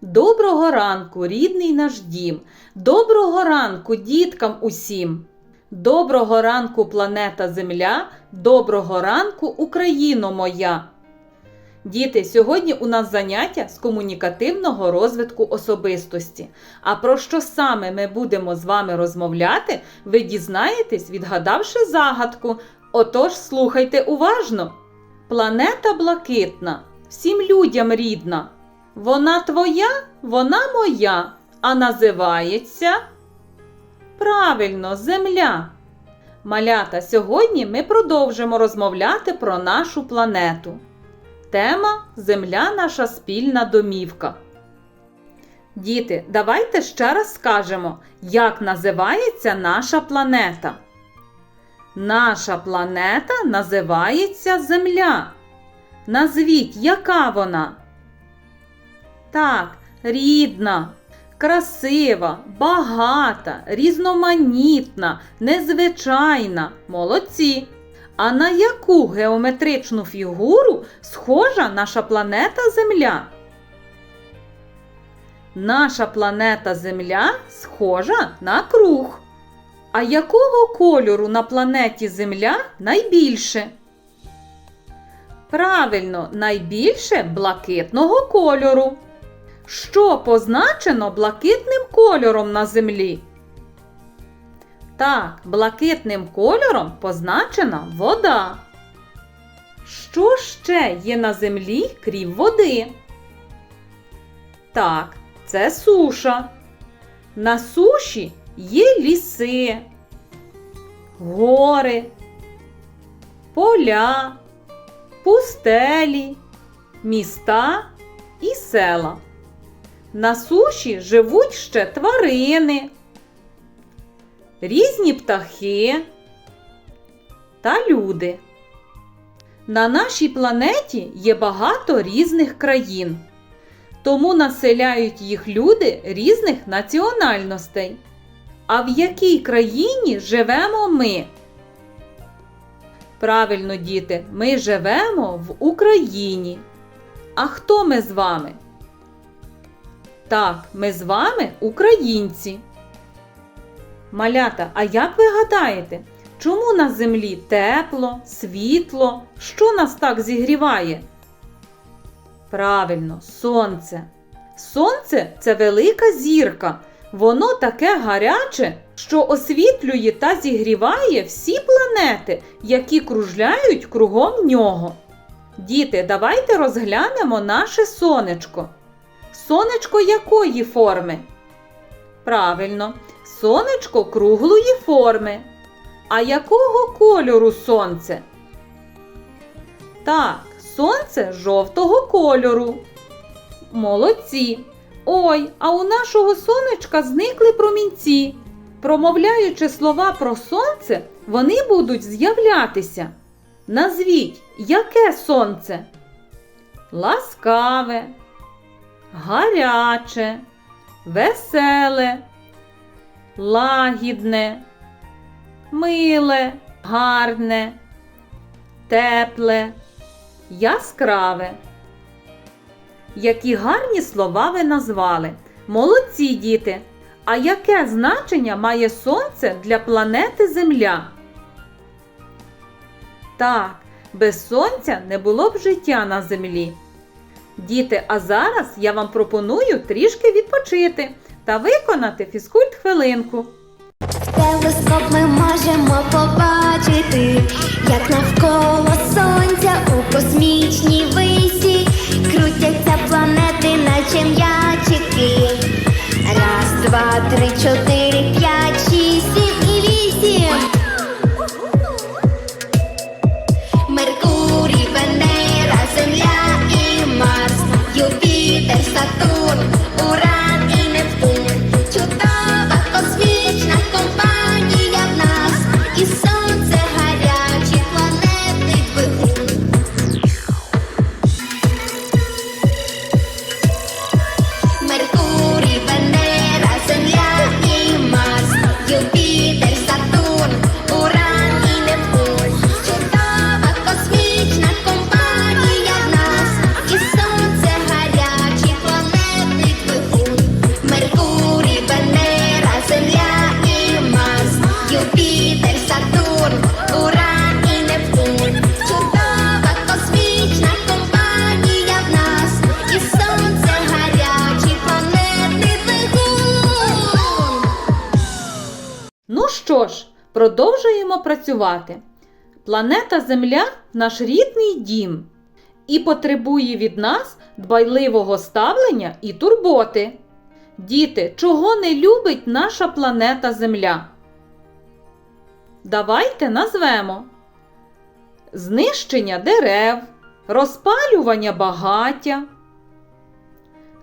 Доброго ранку, рідний наш дім. Доброго ранку, діткам усім. Доброго ранку, планета Земля. Доброго ранку, Україно моя. Діти, сьогодні у нас заняття з комунікативного розвитку особистості. А про що саме ми будемо з вами розмовляти, ви дізнаєтесь, відгадавши загадку. Отож, слухайте уважно. Планета блакитна, всім людям рідна. Вона твоя, вона моя, а називається правильно Земля. Малята, сьогодні ми продовжимо розмовляти про нашу планету. Тема Земля наша спільна домівка. Діти, давайте ще раз скажемо, як називається наша планета. Наша планета називається Земля. Назвіть, яка вона? Так, рідна, красива, багата, різноманітна, незвичайна. Молодці. А на яку геометричну фігуру схожа наша планета Земля? Наша планета Земля схожа на круг. А якого кольору на планеті Земля найбільше? Правильно, найбільше блакитного кольору. Що позначено блакитним кольором на землі? Так, блакитним кольором позначена вода. Що ще є на землі, крім води? Так, це суша. На суші є ліси, гори, поля, пустелі, міста і села. На суші живуть ще тварини, різні птахи та люди. На нашій планеті є багато різних країн, тому населяють їх люди різних національностей. А в якій країні живемо ми? Правильно, діти, ми живемо в Україні. А хто ми з вами? Так, ми з вами українці. Малята, а як ви гадаєте, чому на землі тепло, світло? Що нас так зігріває? Правильно, сонце. Сонце це велика зірка. Воно таке гаряче, що освітлює та зігріває всі планети, які кружляють кругом нього. Діти, давайте розглянемо наше сонечко. Сонечко якої форми? Правильно, сонечко круглої форми. А якого кольору сонце? Так, сонце жовтого кольору. Молодці. Ой, а у нашого сонечка зникли промінці. Промовляючи слова про сонце, вони будуть з'являтися. Назвіть, яке сонце? Ласкаве, гаряче, веселе, лагідне, миле, гарне, тепле, яскраве. Які гарні слова ви назвали. Молодці діти! А яке значення має сонце для планети Земля? Так, без сонця не було б життя на землі. Діти, а зараз я вам пропоную трішки відпочити та виконати фізкульт хвилинку. Телескоп ми можемо побачити, як навколо сонця у космічній висі крутяться планети, наче м'ячики. Раз, два, три, чотири, п'ять, шість, продовжуємо працювати. Планета Земля наш рідний дім і потребує від нас дбайливого ставлення і турботи. Діти, чого не любить наша планета Земля? Давайте назвемо знищення дерев, розпалювання багаття,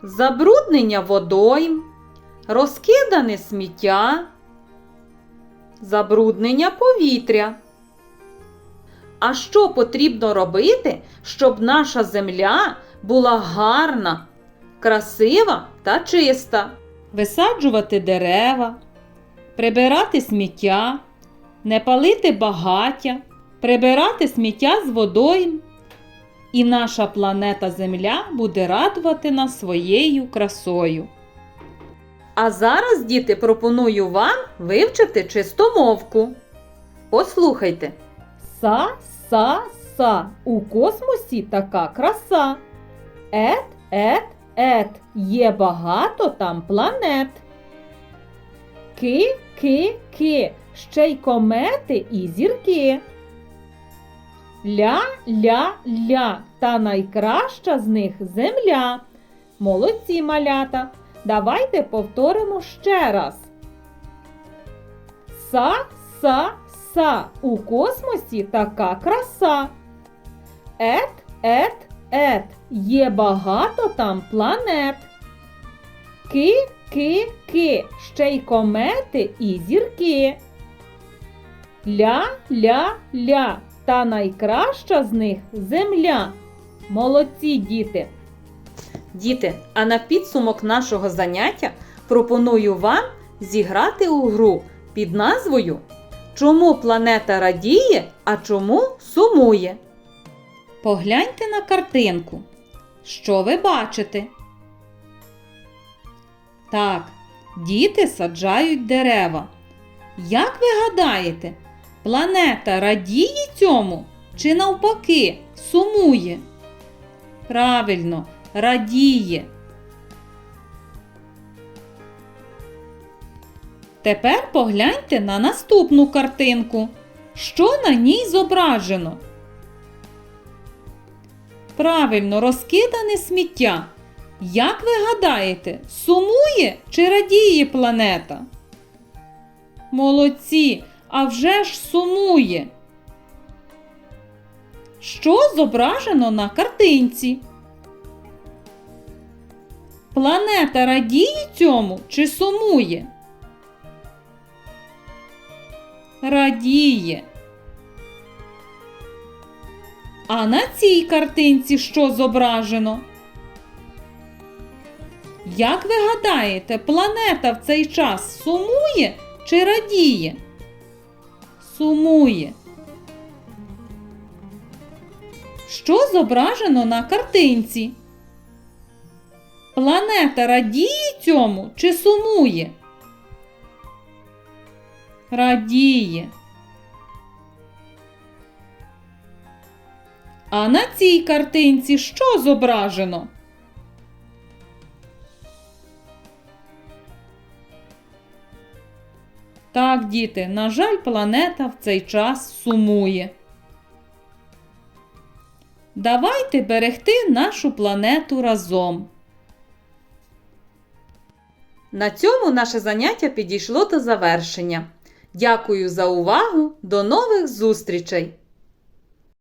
забруднення водойм, розкидане сміття, забруднення повітря. А що потрібно робити, щоб наша земля була гарна, красива та чиста? Висаджувати дерева, прибирати сміття, не палити багаття, прибирати сміття з водойм. І наша планета Земля буде радувати нас своєю красою. А зараз, діти, пропоную вам вивчити чистомовку. Послухайте. Са, са, са. У космосі така краса. Ет, ет, ет. Є багато там планет. Ки, ки, ки. Ще й комети і зірки. Ля, ля, ля. Та найкраща з них земля. Молодці малята. Давайте повторимо ще раз. Са, са, са. У космосі така краса. Ет, ет, ет. Є багато там планет. Ки, ки, ки. Ще й комети і зірки. Ля, ля, ля. Та найкраща з них земля. Молодці діти. Діти, а на підсумок нашого заняття пропоную вам зіграти у гру під назвою Чому планета радіє, а чому сумує? Погляньте на картинку. Що ви бачите? Так, діти саджають дерева. Як ви гадаєте, планета радіє цьому чи навпаки сумує? Правильно, радіє. Тепер погляньте на наступну картинку. Що на ній зображено? Правильно, розкидане сміття. Як ви гадаєте, сумує чи радіє планета? Молодці, а вже ж сумує. Що зображено на картинці? Планета радіє цьому чи сумує? Радіє. А на цій картинці що зображено? Як ви гадаєте, планета в цей час сумує чи радіє? Сумує. Що зображено на картинці? Планета радіє цьому чи сумує? Радіє. А на цій картинці що зображено? Так, діти, на жаль, планета в цей час сумує. Давайте берегти нашу планету разом. На цьому наше заняття підійшло до завершення. Дякую за увагу! До нових зустрічей!